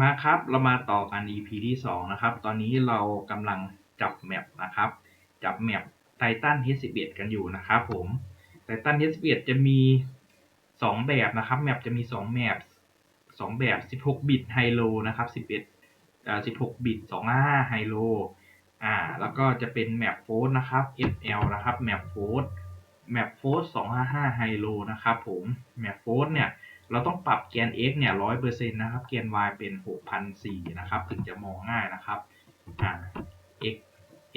มาครับ เรามาต่อกัน EP ที่สองนะครับ ตอนนี้เรากำลังจับแมปนะครับ จับแมปไททัน H11 กันอยู่นะครับผมไททัน H11 จะมีสองแบบนะครับ แมปจะมีสองแมปสองแบบ 16 บิตไฮโลนะครับ 11เอ่อ16 บิต 255ไฮโลอ่า แล้วก็จะเป็นแมปโฟสนะครับ FL นะครับ แมปโฟสแมปโฟส255ไฮโลนะครับผม แมปโฟสเนี่ย เราต้องปรับแกน x เนี่ยร้อยเปอร์เซ็นต์นะครับ แกน y เป็นหกพันสี่นะครับ ถึงจะมองง่ายนะครับอ่า x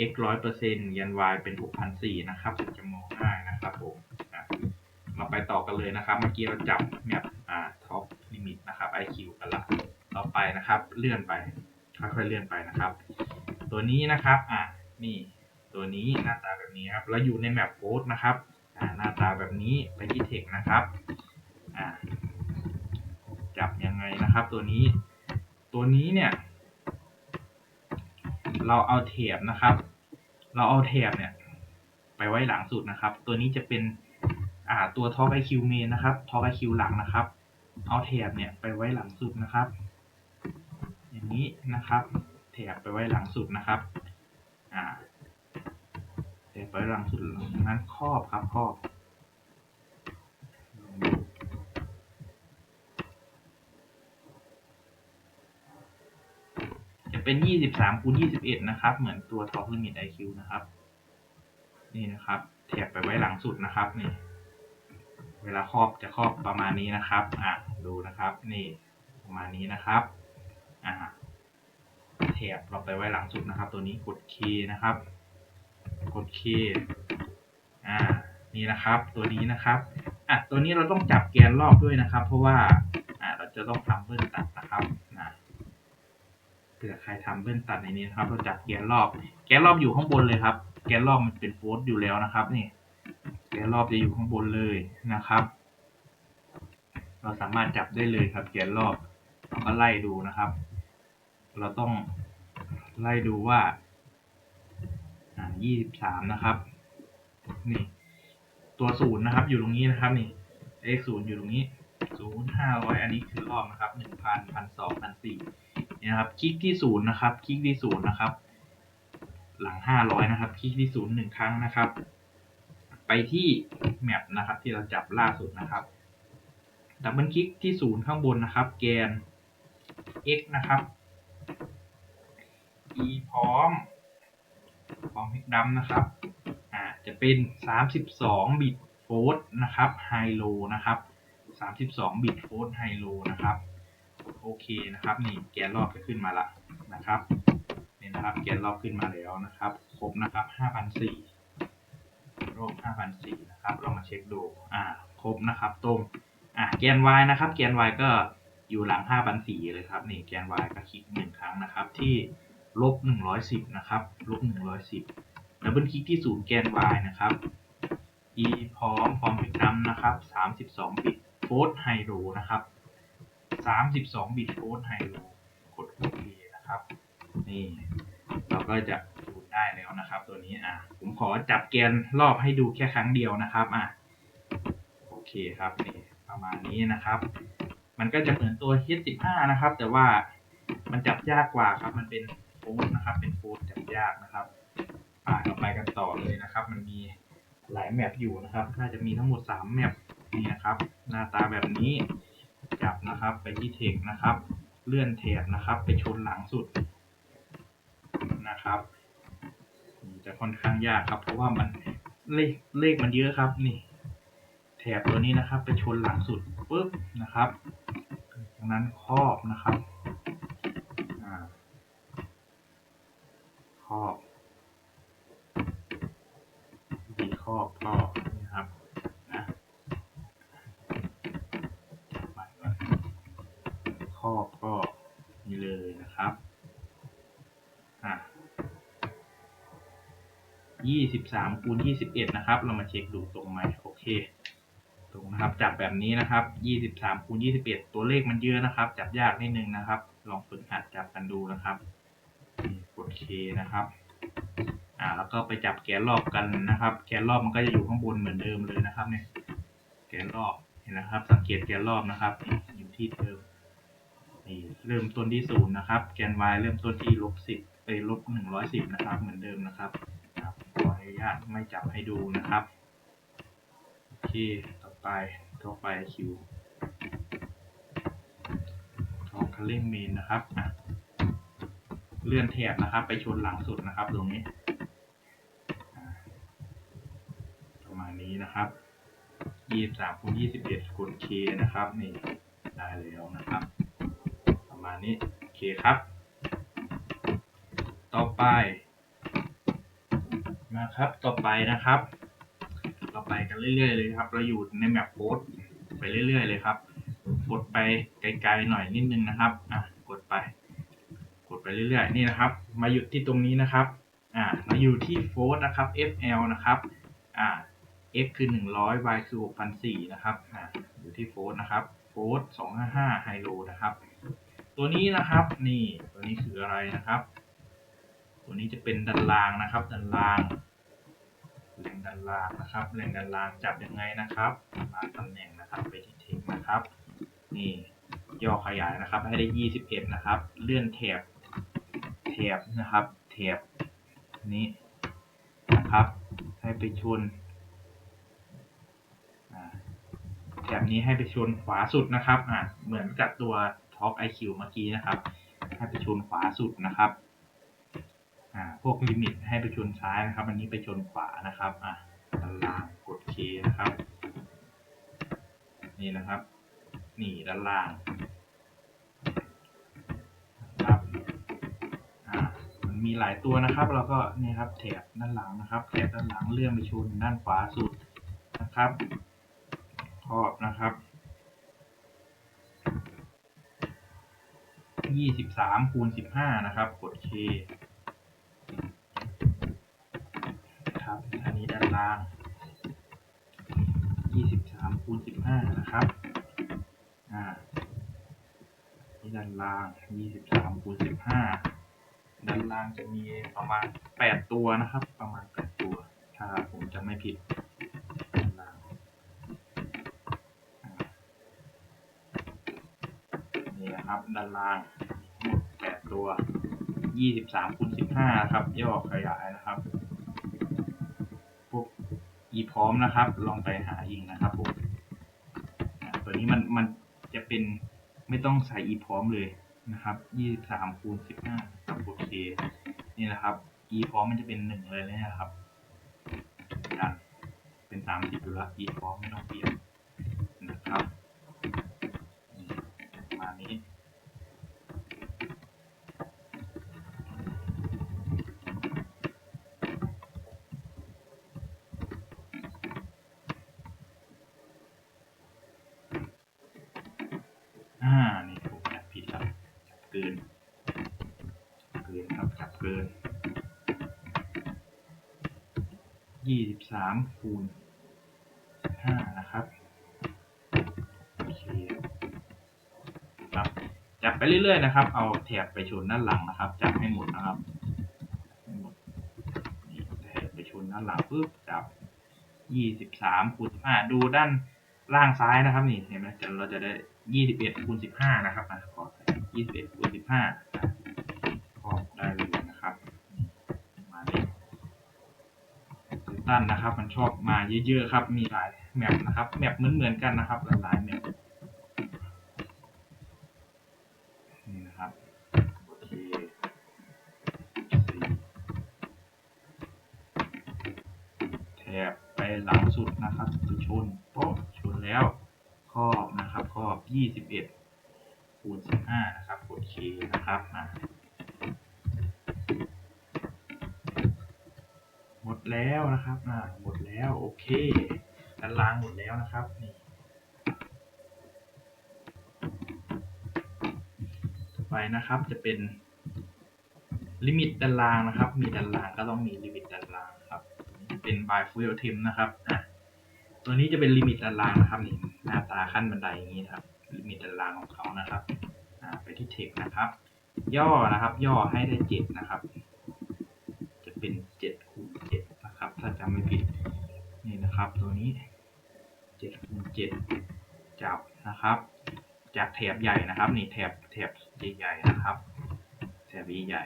x ร้อยเปอร์เซ็นต์แกน y เป็นหกพันสี่นะครับ ถึงจะมองง่ายนะครับผมอะเราไปต่อกันเลยนะครับ เมื่อกี้เราจับแมปอ่าท็อปลิมิตนะครับ iq กันละต่อไปนะครับ เลื่อนไป ค่อยๆเลื่อนไปนะครับ ตัวนี้นะครับอ่านี่ตัวนี้หน้าตาแบบนี้ครับเราอยู่ในแมปโค้ดนะครับอ่าหน้าตาแบบนี้ไปที่เทคนะครับอ่า ยังไงนะครับ ตัวนี้ ตัวนี้เนี่ย เราเอาแถบนะครับ เราเอาแถบเนี่ย ไปไว้หลังสุดนะครับ ตัวนี้จะเป็นอ่าตัว Talk IQ main นะครับ Talk IQ หลังนะครับ เอาแถบเนี่ยไปไว้หลังสุดนะครับ อย่างนี้นะครับแถบไปไว้หลังสุดนะครับอ่าแถบไปไว้หลังสุดนั้นครอบครับครอบลองดู จะ เป็น 23คูณ21 นะครับ เหมือนตัว Top Limit IQ นะครับ นี่นะครับแถบไปไว้หลังสุดนะครับนี่ เวลาครอบจะครอบประมาณนี้นะครับ อะดูนะครับ นี่ประมาณนี้นะครับ อ่าแถบเราไปไว้หลังสุดนะครับ ตัวนี้กด K นะครับ กด K อ่า นี่นะครับ ตัวนี้นะครับอะตัวนี้เราต้องจับแกนรอบด้วยนะครับ เพราะว่าอ่าเราจะต้องทำเบิ้ลตัดนะครับ เผื่อใครทำเบิ้ลตัดในนี้นะครับเราจับแกนรอบ แกนรอบอยู่ข้างบนเลยครับ แกนรอบมันเป็นโฟลต์อยู่แล้วนะครับ นี่ แกนรอบจะอยู่ข้างบนเลยนะครับ เราสามารถจับได้เลยครับ แกนรอบเราก็ไล่ดูนะครับ เราต้องไล่ดูว่าอ่ายี่สิบสามนะครับ นี่ ตัวศูนย์นะครับ อยู่ตรงนี้นะครับ นี่เลขศูนย์อยู่ตรงนี้ศูนย์ห้าร้อยอันนี้คือรอบนะครับหนึ่งพันพันสองพันสี่ นี่ยนะครับ คลิกที่ศูนย์นะครับ คลิกที่ศูนย์นะครับ หลังห้าร้อยนะครับ คลิกที่ศูนย์หนึ่งครั้งนะครับ ไปที่แมปนะครับ ที่เราจับล่าสุดนะครับ ดับเบิลคลิกที่ศูนย์ข้างบนนะครับ แกน x นะครับ e พร้อมพร้อมพิกดัมนะครับ อ่า จะเป็น 32 บิตโฟลต์นะครับ ไฮโลนะครับ 32 บิตโฟลต์ไฮโลนะครับ โอเคนะครับ นี่แกนรอบจะขึ้นมาละนะครับนี่นะครับแกนรอบขึ้นมาแล้วนะครับ ครบนะครับ5,004รอบ5,004นะครับเรามาเช็คดูอ่าครบนะครับตรงอ่าแกน y นะครับ แกน y ก็อยู่หลัง5,004เลยครับนี่แกน y ก็คลิกหนึ่งครั้งนะครับที่ลบ110นะครับลบ110ดับเบิลคลิกที่ศูนย์แกน y นะครับ e พร้อมพร้อมพิกดัมนะครับ32บิตโฟลต์ไฮโลนะครับ 32 บิตโฟลต์ไฮโลกดโอเคนะครับ นี่ เราก็จะดูได้แล้วนะครับ ตัวนี้อะผมขอจับแกนรอบให้ดูแค่ครั้งเดียวนะครับอะโอเคครับนี่ประมาณนี้นะครับ มันก็จะเหมือนตัว H15 นะครับ แต่ว่ามันจับยากกว่าครับ มันเป็นโฟลนะครับ เป็นโฟลจับยากนะครับอ่าเราไปกันต่อเลยนะครับ มันมีหลายแมปอยู่นะครับ น่าจะมีทั้งหมดสามแมปนี่นะครับ หน้าตาแบบนี้ จับนะครับ ไปที่เทคนะครับ เลื่อนแถบนะครับ ไปชนหลังสุดนะครับจะค่อนข้างยากครับ เพราะว่ามันเลขเลขมันเยอะครับ นี่ แถบตัวนี้นะครับ ไปชนหลังสุดปุ๊บนะครับจากนั้นครอบนะครับครอบดีครอบครอบนะครับนะใหม่ก่อน ครอก็นี่เลยนะครับอะยี่สิบสามคูณยี่สิบเอ็ดนะครับ เรามาเช็คดูตรงไหมโอเค ตรงนะครับจับแบบนี้นะครับยี่สิบสามคูณยี่สิบเอ็ดตัวเลขมันเยอะนะครับ จับยากนิดนึงนะครับ ลองฝึกหัดจับกันดูนะครับกดเคนะครับ อ่า แล้วก็ไปจับแกนรอบกันนะครับ แกนรอบมันก็จะอยู่ข้างบนเหมือนเดิมเลยนะครับ เนี่ย แกนรอบเห็นนะครับ สังเกตแกนรอบนะครับ อยู่ที่เดิม เริ่มต้นที่ศูนย์นะครับ แกน y เริ่มต้นที่ลบสิบไปลบหนึ่งร้อยสิบนะครับ เหมือนเดิมนะครับขออนุญาตไม่จับให้ดูนะครับ โอเค ต่อไปต่อไปคิวทองคัลเลงเมนนะครับอะเลื่อนแถบนะครับ ไปชนหลังสุดนะครับตรงนี้ประมาณนี้นะครับยี่สามคูณยี่สิบเอ็ดกดเคนะครับ นี่ได้แล้วนะครับ มาณนี้ โอเคครับ ต่อไปมาครับ ต่อไปนะครับเราไปกันเรื่อยๆเลยครับ เราอยู่ในแมปโพสต์ไปเรื่อยๆเลยครับ กดไปไกลๆหน่อยนิดนึงนะครับ อะ กดไป กดไปเรื่อยๆ นี่นะครับ มาหยุดที่ตรงนี้นะครับ อ่ามาอยู่ที่โฟสนะครับ FL นะครับ อ่า x คือ 100 y คือ 6,004นะครับ อ่า อยู่ที่โฟสนะครับ โฟส255ไฮโลนะครับ ตัวนี้นะครับ นี่ตัวนี้คืออะไรนะครับ ตัวนี้จะเป็นดันรางนะครับ ดันรางแรงดันรางนะครับแรงดันรางจับยังไงนะครับมาตำแหน่งนะครับไปที่เทคนะครับ นี่ย่อขยายนะครับ ให้ได้ 21 นะครับ เลื่อนแถบแถบนะครับแถบนี้นะครับ ให้ไปชนแถบนี้ให้ไปชนขวาสุดนะครับอ่าเหมือนกับตัว Talk IQ เมื่อกี้นะครับ ให้ไปชนขวาสุดนะครับอ่าพวกลิมิตให้ไปชนซ้ายนะครับ อันนี้ไปชนขวานะครับอ่าด้านล่างกดเคนะครับ นี่นะครับ นี่ด้านล่างครับอ่ามันมีหลายตัวนะครับ เราก็เนี่ยครับแถบด้านหลังนะครับแถบด้านหลังเลื่อนไปชนด้านขวาสุดนะครับครอบนะครับ ยี่สิบสามคูณสิบห้านะครับ กดเคครับ อันนี้ด้านล่างยี่สิบสามคูณสิบห้านะครับ อ่านี่ด้านล่างยี่สิบสามคูณสิบห้าด้านล่างจะมีประมาณแปดตัวนะครับ ประมาณแปดตัว ถ้าผมจะไม่ผิดด้านล่างนี่นะครับด้านล่าง ตัวยี่สิบสามคูณสิบห้าครับ ย่อขยายนะครับพวก e พร้อมนะครับ ลองไปหายิงนะครับผมตัวนี้มันมันจะเป็นไม่ต้องใส่ e พร้อมเลยนะครับยี่สามคูณสิบห้าครับโอเคนี่นะครับ e พร้อมมันจะเป็นหนึ่งเลยนะครับ เป็นสามสิบอยู่แล้ว e พร้อมไม่ต้องเปลี่ยนนะครับนี่ประมาณนี้ อ่า นี่ผมจับผิดครับจับเกิน เกินครับ จับเกินยี่สิบสามคูณห้านะครับโอเคครับจับไปเรื่อยๆนะครับ เอาแถบไปชนด้านหลังนะครับ จับให้หมดนะครับหมดนี่แถบไปชนด้านหลังปุ๊บจับยี่สิบสามคูณสิบห้าดูด้านล่างซ้ายนะครับนี่เห็นไหมจะเราจะได้ยี่สิบเอ็ดคูณสิบห้านะครับขอยี่สิบเอ็ดคูณสิบห้าขอบได้เลยนะครับนี่มานี้ ตันนะครับ มันชอบมาเยอะๆครับ มีหลายแมปนะครับแมปเหมือนๆกันนะครับ หลายๆแมปนี่นะครับโอเคสี่แถบไปหลังสุดนะครับไปชนโป๊ะชนแล้วครอบนะครับครอบยี่สิบเอ็ดคูณสิบห้านะครับกดเคนะครับอะหมด แล้วนะครับอ่าหมดแล้วโอเคด้านล่างหมดแล้วนะครับนี่ต่อไปนะครับจะเป็นลิมิตด้านล่างนะครับ มีด้านล่างก็ต้องมีลิมิตด้านล่างครับเป็น by fuel t e m นะครับอะตัวนี้จะเป็นลิมิตด้านล่างนะครับนี่หน้าตาขั้นบันไดอย่างนี้นะครับลิมิตด้านล่างของเขานะครับอ่าไปที่เทคนะครับ ย่อนะครับ ย่อให้ได้เจ็ดนะครับ จะเป็นเจ็ด ถ้าจำไม่ผิดนี่นะครับตัวนี้เจ็ดคูณเจ็ดจับนะครับ จากแถบใหญ่นะครับนี่แถบแถบใหญ่ๆนะครับ แถบใหญ่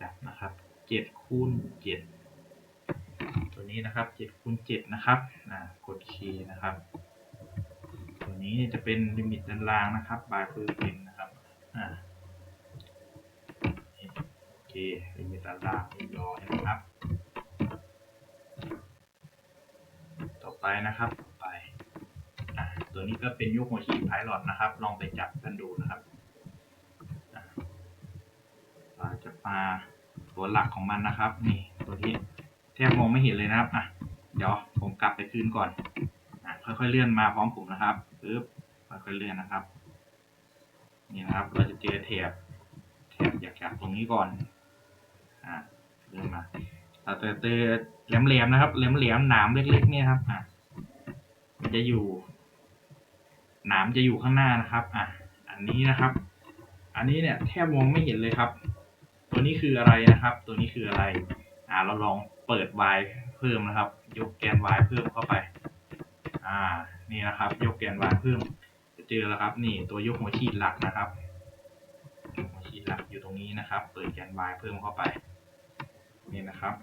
จับนะครับเจ็ดคูณเจ็ดตัวนี้นะครับเจ็ดคูณเจ็ดนะครับอ่ากดคีย์นะครับ ตัวนี้จะเป็นลิมิตด้านล่างนะครับบายเปอร์เซ็นต์นะครับอ่านี่โอเคลิมิตด้านล่างเรียบร้อยนะครับ ต่อไปนะครับไปตัวนี้ก็เป็นยุคหัวฉีดไพลอตนะครับ ลองไปจับกันดูนะครับเราจะมาตัวหลักของมันนะครับ นี่ตัวที่แทบมองไม่เห็นเลยนะครับอะเดี๋ยวผมกลับไปคืนก่อนอะค่อยๆเลื่อนมาพร้อมผมนะครับปึ๊บค่อยๆเลื่อนนะครับ นี่นะครับ เราจะเจอแถบแถบอยากจากตรงนี้ก่อนอ่าเลื่อนมาเราจะเจอแหลมๆนะครับแหลมๆหนามเล็กๆเนี่ยครับอะ มันจะอยู่ หนามจะอยู่ข้างหน้านะครับ อะ อันนี้นะครับ อันนี้เนี่ยแทบมองไม่เห็นเลยครับ ตัวนี้คืออะไรนะครับ ตัวนี้คืออะไร อ่า เราลองเปิด y เพิ่มนะครับ ยกแกน y เพิ่มเข้าไป อ่า นี่นะครับ ยกแกน y เพิ่ม จะเจอแล้วครับ นี่ตัวยกหัวฉีดหลักนะครับหัวฉีดหลักอยู่ตรงนี้นะครับ เปิดแกน y เพิ่มเข้าไป นี่นะครับ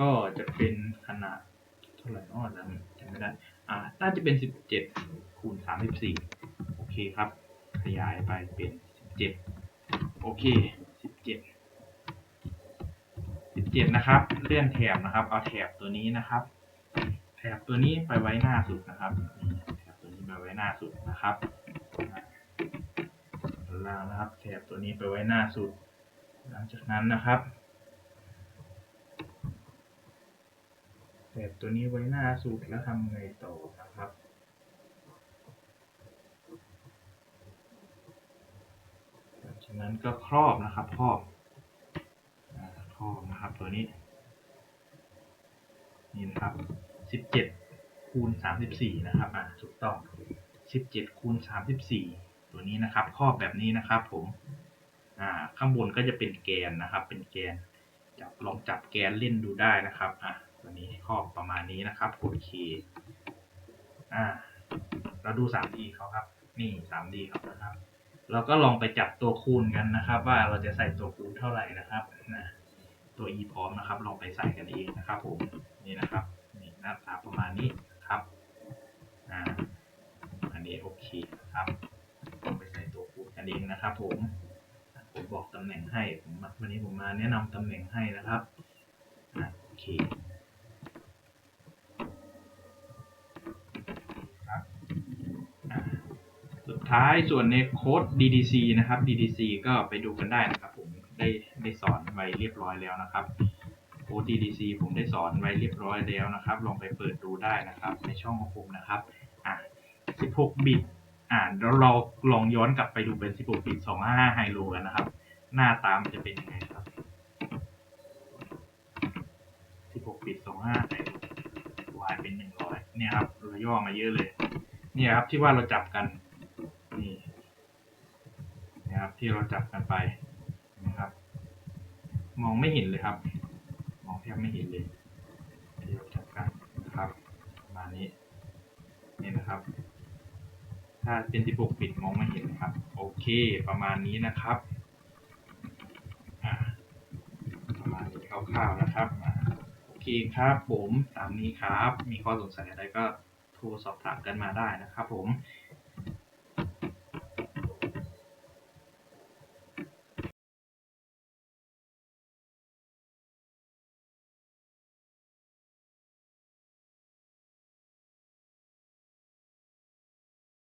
ก็จะเป็นขนาดเท่าไหร่อ้อจำจำไม่ได้ อ่าน่าจะเป็นสิบเจ็ดคูณสามสิบสี่โอเคครับ ขยายไปเป็นสิบเจ็ดโอเคสิบเจ็ดสิบเจ็ดนะครับ เลื่อนแถบนะครับ เอาแถบตัวนี้นะครับ แถบตัวนี้ไปไว้หน้าสุดนะครับ แถบตัวนี้ไปไว้หน้าสุดนะครับด้านล่างนะครับ แถบตัวนี้ไปไว้หน้าสุด หลังจากนั้นนะครับ แถบตัวนี้ไว้หน้าสุดแล้วทำไงต่อนะครับ จากนั้นก็ครอบนะครับครอบครอบนะครับตัวนี้ นี่นะครับสิบเจ็ดคูณสามสิบสี่นะครับอ่าถูกต้องสิบเจ็ดคูณสามสิบสี่ตัวนี้นะครับ ครอบแบบนี้นะครับ ผม อ่า ข้างบนก็จะเป็นแกนนะครับ เป็นแกนจับลองจับแกนเล่นดูได้นะครับอะ ตัวนี้ครอบประมาณนี้นะครับกดคีย์อ่า เราดู 3D เขาครับ นี่ 3D เขานะครับ เราก็ลองไปจับตัวคูณกันนะครับ ว่าเราจะใส่ตัวคูณเท่าไหร่นะครับนะตัว e พร้อมนะครับ ลองไปใส่กันเองนะครับผมนี่นะครับนี่หน้าตาประมาณนี้ครับอ่าอันนี้โอเคครับลองไปใส่ตัวคูณกันเองนะครับ ผม ผมบอกตำแหน่งให้ผมวันนี้ผมมาแนะนำตำแหน่งให้นะครับอะโอเคครับอะสุด ท้ายส่วนในโค้ด DDC นะครับ DDC ก็ไปดูกันได้นะครับ ผมได้ได้สอนไว้เรียบร้อยแล้วนะครับโค้ด DDC ผมได้สอนไว้เรียบร้อยแล้วนะครับ ลองไปเปิดดูได้นะครับ ในช่องของผมนะครับอะ16 บิตอ่าเดี๋ยวเราลองย้อนกลับไปดูเป็น 16 บิต 255 ไฮโลกันนะครับ หน้าตามนจะเป็นยังไงครับ 16 บิต 25 ไฮโล y เป็น 100 เนี่ยครับเราย่อมาเยอะเลย เนี่ยครับที่ว่าเราจับกัน ที่เราจับกันไปนะครับ มองไม่เห็นเลยครับ มองแทบไม่เห็นเลยที่เราจับกันนะครับประมาณนี้นี่นะครับ ถ้าเป็น16บิตมองไม่เห็นนะครับ โอเคประมาณนี้นะครับประมาณนี้คร่าวๆนะครับโอเคครับผมตามนี้ครับ มีข้อสงสัยอะไรก็โทรสอบถามกันมาได้นะครับผม